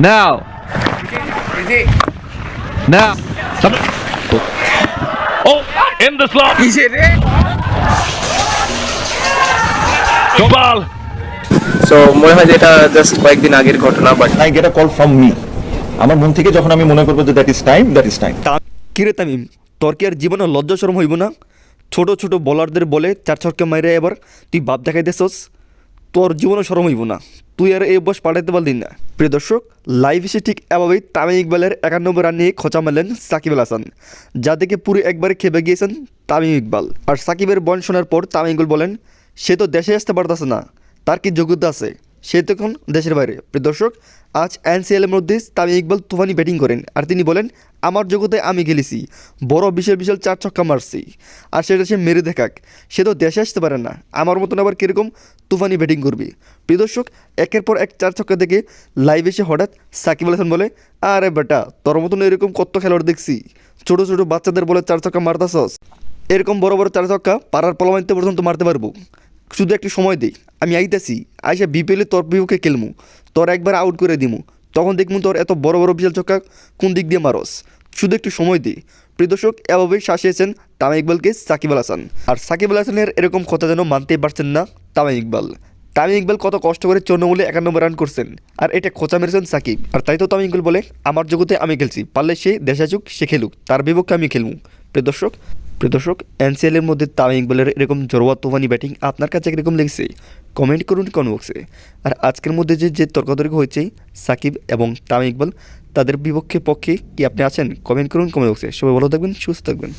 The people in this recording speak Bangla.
Now. Now. Some- Oh, in the slot. কিসের রে Gopal. সো মনে হয় যে এটা জাস্ট কয়েকদিন আগের ঘটনা but I get a call from me আমার মন থেকে যখন আমি মনে করব যে that is time that is time তা কিরে তামিম তোর কি আর জীবনে লজ্জা শরম হইব না ছোট ছোট বলারদের বলে চার ছক্কা মাইরে এবার তুই বাপ দেখাই দেছস তোর জীবনে সরম হইব না। তুই আর এই অভ্যাস পাঠাইতে পারলি না। প্রিয় দর্শক লাইভ এসে ঠিক এভাবেই তামিম ইকবালের একানব্বই রান নিয়ে খোঁচা মারলেন সাকিব আল হাসান। যা দেখে পুরো একবারে খেপে গিয়েছেন তামিম ইকবাল। আর সাকিবের বন শোনার পর তামিম ইকবাল বলেন, সে তো দেশে আসতে পারতেছে না। তার কি যোগ্যতা আছে? সে তো এখন দেশের বাইরে। দর্শক, আজ এনসিএলের মধ্যে তামিম ইকবাল তুফানি ব্যাটিং করেন আর তিনি বলেন, আমার জগতে আমি খেলেছি। বড় বিশাল বিশাল চার ছক্কা মারছি। আর সেটা সে মেরে দেখাক। সে তো দেশে আসতে পারে না। আমার মতন আবার কীরকম তুফানি ব্যাটিং করবি? প্রিয় দর্শক, একের পর এক চার ছক্কা দেখে লাইভ এসে হঠাৎ সাকিব আল হাসান বলে, আরে বেটা, তোর মতন এরকম কত খেলোয়াড় দেখছি। ছোট ছোট বাচ্চাদের বলে চার ছক্কা মারতাছস। এরকম বড় বড় চার ছক্কা পাড়ার পলমাইতে পর্যন্ত মারতে পারব। শুধু একটু সময় দে আমি আইতাছি, আইসা বিপিএলে তোর বিপক্ষে খেলমু। তোর একবার আউট করে দিমু। তখন দেখমু তোর এত বড় বড় বিশাল ছক্কা কোন দিক দিয়ে মারস। শুধু একটু সময় দে প্রিয় দর্শক, এভাবেই শাসিয়েছেন তামিম ইকবালকে সাকিব আল হাসান। আর সাকিব আল হাসানের এরকম কথা যেন মানতেই পারছেন না তামিম ইকবাল। তামিম ইকবাল কত কষ্ট করে চন্নমূলে একানব্বই রান করছেন। আর এটা খোঁচা মেরেছেন সাকিব। আর তাই তো তামিম ইকবাল বলে, আমার জগতে আমি খেলছি। পারলে সে দেশে আসুক, সে খেলুক। তার বিপক্ষে আমি খেলব প্রিয় দর্শক প্রিয় দর্শক এনসিএলের মধ্যে তামিম ইকবালের এরকম জরোয়া তুফানি ব্যাটিং আপনার কাছে কীরকম লেগেছে? কমেন্ট করুন বক্সে। আর আজকের মধ্যে যে যে তর্কতর্ক হয়েছে, সাকিব এবং তামিম ইকবাল, তাদের বিপক্ষে পক্ষে কি আপনি আছেন? কমেন্ট করুন বক্সে। সবাই ভালো থাকবেন, সুস্থ থাকবেন।